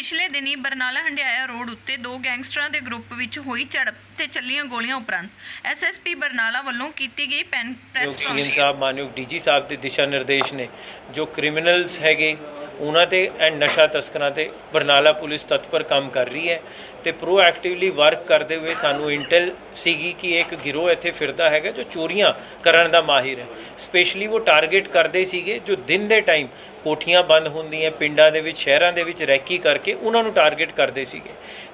ਪਿਛਲੇ ਦਿਨੀ ਬਰਨਾਲਾ ਹੰਡਿਆਇਆ ਰੋਡ ਉੱਤੇ ਦੋ ਗੈਂਗਸਟਰਾਂ ਦੇ ਗਰੁੱਪ ਵਿੱਚ ਹੋਈ ਝੜਪ ਤੇ ਚੱਲੀਆਂ ਗੋਲੀਆਂ ਉਪਰੰਤ ਐਸਐਸਪੀ ਬਰਨਾਲਾ ਵੱਲੋਂ ਕੀਤੀ ਗਈ ਪੈਨ ਪ੍ਰੈਸ ਕਾਨਫਰੰਸ ਸਾਹਿਬ ਮਾਨਯੋਗ ਡੀਜੀ ਸਾਹਿਬ ਦੇ ਦਿਸ਼ਾ ਨਿਰਦੇਸ਼ ਨੇ ਜੋ ਕ੍ਰਿਮੀਨਲਸ ਹੈਗੇ ਉਹਨਾਂ ਤੇ ਐਂਡ ਨਸ਼ਾ ਤਸਕਰਾਂ ਤੇ ਬਰਨਾਲਾ ਪੁਲਿਸ ਤਤਪਰ ਕੰਮ ਕਰ ਰਹੀ ਹੈ ਤੇ ਪ੍ਰੋਐਕਟਿਵਲੀ ਵਰਕ ਕਰਦੇ ਹੋਏ ਸਾਨੂੰ ਇੰਟੈਲ ਸੀਗੀ ਕਿ ਇੱਕ ਗਿਰੋਹ ਇੱਥੇ ਫਿਰਦਾ ਹੈਗਾ ਜੋ ਚੋਰੀਆਂ ਕਰਨ ਦਾ ਮਾਹਿਰ ਹੈ। ਸਪੈਸ਼ਲੀ ਉਹ ਟਾਰਗੇਟ ਕਰਦੇ ਸੀਗੇ ਜੋ ਦਿਨ ਦੇ ਟਾਈਮ ਕੋਠੀਆਂ ਬੰਦ ਹੁੰਦੀਆਂ, ਪਿੰਡਾਂ ਦੇ ਵਿੱਚ, ਸ਼ਹਿਰਾਂ ਦੇ ਵਿੱਚ ਰੈਕੀ ਕਰਕੇ ਉਹਨਾਂ ਨੂੰ ਟਾਰਗੇਟ ਕਰਦੇ ਸੀਗੇ।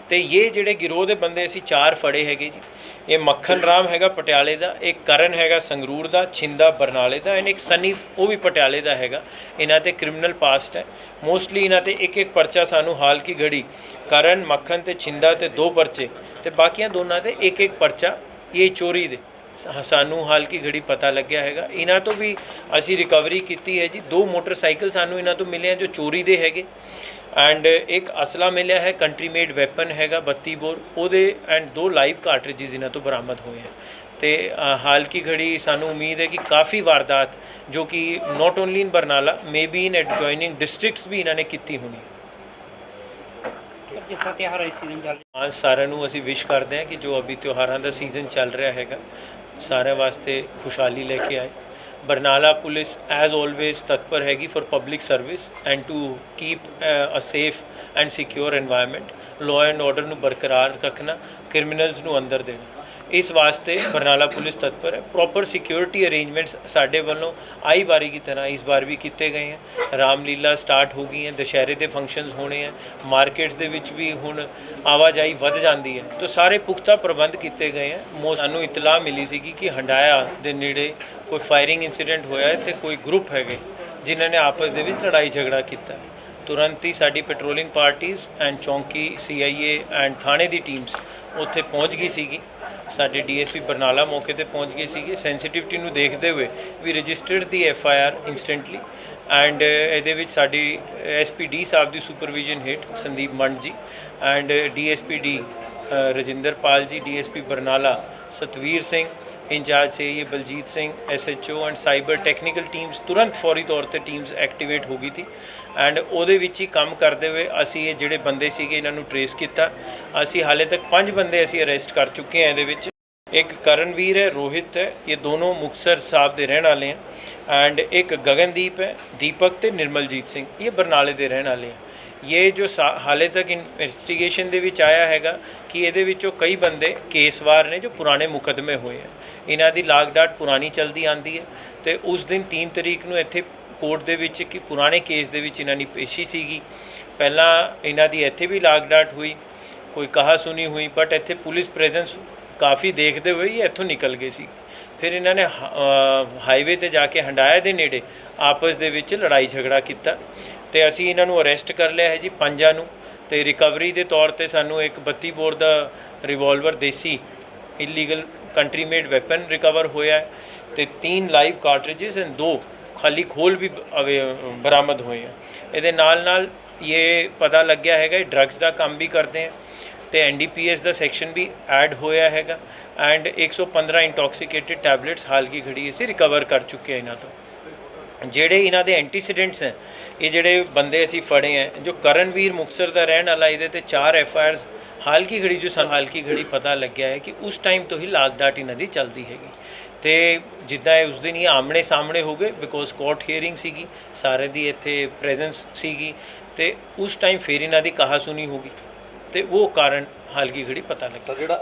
ਤੇ ਇਹ ਜਿਹੜੇ ਗਿਰੋਹ ਦੇ ਬੰਦੇ ਅਸੀਂ ਚਾਰ ਫੜੇ ਹੈਗੇ ਜੀ। ਇਹ ਮੱਖਣ ਰਾਮ ਹੈਗਾ ਪਟਿਆਲੇ ਦਾ ਇੱਕ ਕਰਨ ਹੈਗਾ ਸੰਗਰੂਰ ਦਾ, ਛਿੰਦਾ ਬਰਨਾਲੇ ਦਾ ਐਂਡ ਇੱਕ ਸਨੀ ਉਹ ਵੀ ਪਟਿਆਲੇ ਦਾ ਹੈਗਾ। ਇਹਨਾਂ ਤੇ ਕ੍ਰਿਮੀਨਲ ਪਾਸਟ ਹੈ। ਮੋਸਟਲੀ ਇਹਨਾਂ ਤੇ ਇੱਕ ਇੱਕ ਪਰਚਾ ਸਾਨੂੰ ਹਾਲ ਕੀ ਘੜੀ, ਕਰਨ, ਮੱਖਣ ਤੇ ਛਿੰਦਾ ਤੇ ਦੋ ਪਰਚੇ ਤੇ ਬਾਕੀਆਂ ਦੋਨਾਂ ਤੇ ਇੱਕ ਇੱਕ ਪਰਚਾ, ਇਹ ਚੋਰੀ ਦੇ। ਸਾਨੂੰ ਹਾਲ ਕੀ ਘੜੀ ਪਤਾ ਲੱਗਿਆ ਹੈਗਾ। ਇਹਨਾਂ ਤੋਂ ਵੀ ਅਸੀਂ ਰਿਕਵਰੀ ਕੀਤੀ ਹੈ ਜੀ। ਦੋ ਮੋਟਰਸਾਈਕਲ ਸਾਨੂੰ ਇਹਨਾਂ ਤੋਂ ਮਿਲੇ ਆ ਜੋ ਚੋਰੀ ਦੇ ਹੈਗੇ। ਐਂਡ ਇੱਕ ਅਸਲਾ ਮਿਲਿਆ ਹੈ ਕੰਟਰੀ ਮੇਡ ਵੈਪਨ ਹੈਗਾ 32 ਬੋਰ। ਉਹਦੇ ਐਂਡ ਦੋ ਲਾਈਵ ਕਾਰਟ੍ਰਿਜਸ ਇਹਨਾਂ ਤੋਂ ਬਰਾਮਦ ਹੋਏ ਹਨ ਤੇ ਹਾਲ ਕੀ ਘੜੀ ਸਾਨੂੰ ਉਮੀਦ ਹੈ ਕਿ ਕਾਫੀ ਵਾਰਦਾਤ ਜੋ ਕਿ not only in Barnala may be in adjoining districts ਵੀ ਇਹਨਾਂ ਨੇ ਕੀਤੀ ਹੋਣੀ। ਜਿਸ ਤਰ੍ਹਾਂ ਤਿਉਹਾਰ ਇਸ ਸੀਜ਼ਨ ਚੱਲ ਅੱਜ ਸਾਰਿਆਂ ਨੂੰ ਅਸੀਂ ਵਿਸ਼ ਕਰਦੇ ਹਾਂ ਕਿ ਜੋ ਅਭੀ ਤਿਉਹਾਰਾਂ ਦਾ ਸੀਜ਼ਨ ਚੱਲ ਰਿਹਾ ਹੈਗਾ ਸਾਰਿਆਂ ਵਾਸਤੇ ਖੁਸ਼ਹਾਲੀ ਲੈ ਕੇ ਆਏ। Barnala police, as always, tatpar hegi for public service and to keep uh, a safe and secure environment. Law and order ਨੂੰ ਬਰਕਰਾਰ ਰੱਖਣਾ criminals ਨੂੰ ਅੰਦਰ ਦੇਣਾ ਇਸ ਵਾਸਤੇ ਬਰਨਾਲਾ ਪੁਲਿਸ ਤਤਪਰ ਹੈ ਪ੍ਰੋਪਰ ਸਿਕਿਉਰਿਟੀ ਅਰੇਂਜਮੈਂਟਸ ਸਾਡੇ ਵੱਲੋਂ ਆਈ ਵਾਰੀ ਦੀ ਤਰ੍ਹਾਂ ਇਸ ਵਾਰ ਵੀ ਕੀਤੇ ਗਏ ਹੈ ਰਾਮਲੀਲਾ ਸਟਾਰਟ ਹੋ ਗਈ ਹੈ ਦੁਸ਼ਹਿਰੇ ਦੇ ਫੰਕਸ਼ਨਸ ਹੋਣੇ ਹੈ ਮਾਰਕੀਟਸ ਦੇ ਵਿੱਚ ਵੀ ਹੁਣ ਆਵਾਜਾਈ ਵੱਧ ਜਾਂਦੀ ਹੈ। ਤਾਂ ਸਾਰੇ ਪੁਖਤਾ ਪ੍ਰਬੰਧ ਕੀਤੇ ਗਏ ਹੈ ਮੋ ਸਾਨੂੰ ਇਤਲਾਹ ਮਿਲੀ ਸੀਗੀ ਕਿ ਹੰਡਾਇਆ ਦੇ ਨੇੜੇ ਕੋਈ ਫਾਇਰਿੰਗ ਇਨਸੀਡੈਂਟ ਹੋਇਆ ਹੈ ਤੇ ਕੋਈ ਗਰੁੱਪ ਹੈਗੇ, ਜਿਨ੍ਹਾਂ ਨੇ ਆਪਸ ਦੇ ਵਿੱਚ ਲੜਾਈ ਝਗੜਾ ਕੀਤਾ ਤੁਰੰਤ ਹੀ ਸਾਡੀ ਪੈਟਰੋਲਿੰਗ ਪਾਰਟੀਆਂ ਐਂਡ ਚੌਂਕੀ ਸੀਆਈਏ ਐਂਡ ਥਾਣੇ ਦੀ ਟੀਮਸ ਉੱਥੇ ਪਹੁੰਚ ਗਈ ਸੀਗੀ। ਸਾਡੇ ਡੀਐਸਪੀ ਬਰਨਾਲਾ ਮੌਕੇ ਤੇ ਪਹੁੰਚ ਗਏ ਸੀਗੇ। ਸੈਂਸਿਟਿਵਿਟੀ ਨੂੰ ਦੇਖਦੇ ਹੋਏ ਵੀ registered the F I R instantly and ਇਹਦੇ ਵਿੱਚ ਸਾਡੀ ਐਸਪੀਡੀ ਸਾਹਿਬ ਦੀ ਸੁਪਰਵਿਜ਼ਨ ਹੇਠ ਸੰਦੀਪ ਮੰਡ ਜੀ and DSPD Rajinderpal ji DSP Barnala Satvir Singh incharge ਸੇ ਇਹ Baljit Singh SHO and cyber technical teams ਤੁਰੰਤ ਫੌਰੀ ਤੌਰ ਤੇ ਟੀਮਸ ਐਕਟੀਵੇਟ ਹੋ ਗਈ ਸੀ। ਐਂਡ ਉਹਦੇ ਵਿੱਚ ਹੀ ਕੰਮ ਕਰਦੇ ਹੋਏ ਅਸੀਂ ਇਹ ਜਿਹੜੇ ਬੰਦੇ ਸੀਗੇ ਇਹਨਾਂ ਨੂੰ ਟਰੇਸ ਕੀਤਾ। ਅਸੀਂ ਹਾਲੇ ਤੱਕ ਪੰਜ ਬੰਦੇ ਅਸੀਂ ਅਰੈਸਟ ਕਰ ਚੁੱਕੇ ਹਾਂ ਇਹਦੇ ਵਿੱਚ। ਇੱਕ ਕਰਨਵੀਰ ਹੈ, ਰੋਹਿਤ ਹੈ, ਇਹ ਦੋਨੋਂ ਮੁਕਤਸਰ ਸਾਹਿਬ ਦੇ ਰਹਿਣ ਵਾਲੇ ਹੈ ਐਂਡ ਇੱਕ ਗਗਨਦੀਪ ਹੈ, ਦੀਪਕ ਤੇ ਨਿਰਮਲਜੀਤ ਸਿੰਘ, ਇਹ ਬਰਨਾਲੇ ਦੇ ਰਹਿਣ ਵਾਲੇ ਹੈ ਇਹ ਜੋ ਸਾ- ਹਾਲੇ ਤੱਕ ਇਨਵੈਸਟੀਗੇਸ਼ਨ ਦੇ ਵਿੱਚ ਆਇਆ ਹੈਗਾ ਕਿ ਇਹਦੇ ਵਿੱਚੋਂ ਕਈ ਬੰਦੇ ਕੇਸਵਾਰ ਨੇ ਜੋ ਪੁਰਾਣੇ ਮੁਕੱਦਮੇ ਹੋਏ ਆ ਇਹਨਾਂ ਦੀ ਲਾਗਡਾਟ ਪੁਰਾਣੀ ਚਲਦੀ ਆਂਦੀ ਹੈ ਤੇ ਉਸ ਦਿਨ 3 ਤਰੀਕ ਨੂੰ ਇੱਥੇ ਕੋਰਟ ਦੇ ਵਿੱਚ ਕਿ ਪੁਰਾਣੇ ਕੇਸ ਦੇ ਵਿੱਚ ਇਹਨਾਂ ਦੀ ਪੇਸ਼ੀ ਸੀਗੀ ਪਹਿਲਾਂ ਇਹਨਾਂ ਦੀ ਇੱਥੇ ਵੀ ਲਾਗਡਾਟ ਹੋਈ ਕੋਈ ਕਹਾ ਸੁਣੀ ਹੋਈ ਬਟ ਇੱਥੇ ਪੁਲਿਸ ਪ੍ਰੈਜ਼ੈਂਸ ਕਾਫੀ ਦੇਖਦੇ ਹੋਏ ਹੀ ਇੱਥੋਂ ਨਿਕਲ ਗਏ ਸੀ ਫਿਰ ਇਹਨਾਂ ਨੇ ਹਾਈਵੇ ਤੇ ਜਾ ਕੇ ਹੰਡਾਇਆ ਦੇ ਨੇੜੇ, ਆਪਸ ਦੇ ਵਿੱਚ ਲੜਾਈ ਝਗੜਾ ਕੀਤਾ ਤੇ ਅਸੀਂ ਇਹਨਾਂ ਨੂੰ ਅਰੈਸਟ ਕਰ ਲਿਆ ਹੈ ਜੀ ਪੰਜਾਂ ਨੂੰ ਤੇ ਰਿਕਵਰੀ ਦੇ ਤੌਰ ਤੇ ਸਾਨੂੰ ਇੱਕ 32 ਬੋਰ ਦਾ ਰਿਵਾਲਵਰ ਦੇਸੀ illegal country made weapon recover ਹੋਇਆ ਹੈ ਤੇ ਤਿੰਨ ਲਾਈਵ ਕਾਰਟ੍ਰਿਜਸ ਐਂਡ ਦੋ ਖਾਲੀ ਖੋਲ ਵੀ ਅਵੇ- ਬਰਾਮਦ ਹੋਏ ਆ। ਇਹਦੇ ਨਾਲ ਨਾਲ ਇਹ ਪਤਾ ਲੱਗਿਆ ਹੈਗਾ ਇਹ ਡਰੱਗਸ ਦਾ ਕੰਮ ਵੀ ਕਰਦੇ ਆ। ਤੇ ਐਨਡੀਪੀਐਸ ਦਾ ਸੈਕਸ਼ਨ ਵੀ ਐਡ ਹੋਇਆ ਹੈਗਾ ਐਂਡ 115 ਇੰਟੌਕਸੀਕੇਟਿਡ ਟੈਬਲੇਟਸ ਹਾਲ ਕੀ ਘੜੀ ਅਸੀਂ ਰਿਕਵਰ ਕਰ ਚੁੱਕੇ ਹਾਂ ਇਹਨਾਂ ਤੋਂ। ਜਿਹੜੇ ਇਹਨਾਂ ਦੇ ਐਂਟੀਸੀਡੈਂਟਸ ਹੈ, ਇਹ ਜਿਹੜੇ ਬੰਦੇ ਅਸੀਂ ਫੜੇ ਹੈ, ਜੋ ਕਰਨਵੀਰ ਮੁਕਤਸਰ ਦਾ ਰਹਿਣ ਵਾਲਾ, ਇਹਦੇ ਤੇ 4 ਐਫ ਆਈ ਆਰਸ ਹਾਲ ਕੀ ਘੜੀ ਜੋ ਹਾਲ ਕੀ ਘੜੀ ਪਤਾ ਲੱਗਿਆ ਹੈ ਕਿ ਉਸ ਟਾਈਮ ਤੋਂ ਹੀ ਲਾਗਡਾਟ ਇਹਨਾਂ ਦੀ ਚੱਲਦੀ ਹੈਗੀ। ਤੇ ਜਿੱਦਾਂ ਇਹ ਉਸ ਦਿਨ ਹੀ ਆਮਣੇ ਸਾਹਮਣੇ ਹੋ ਗਏ ਬਿਕੋਜ਼ ਕੋਰਟ ਹੀਅਰਿੰਗ ਸੀਗੀ, ਸਾਰੇ ਦੀ ਇੱਥੇ ਪ੍ਰੈਜ਼ੈਂਸ ਸੀਗੀ ਤੇ ਉਸ ਟਾਈਮ ਫੇਰ ਇਹਨਾਂ ਦੀ ਕਹਾ ਸੁਣੀ ਹੋਗੀ ਤੇ ਉਹ ਕਾਰਨ ਹਾਲ ਕੀ ਘੜੀ ਪਤਾ ਲੱਗਿਆ ਜਿਹੜਾ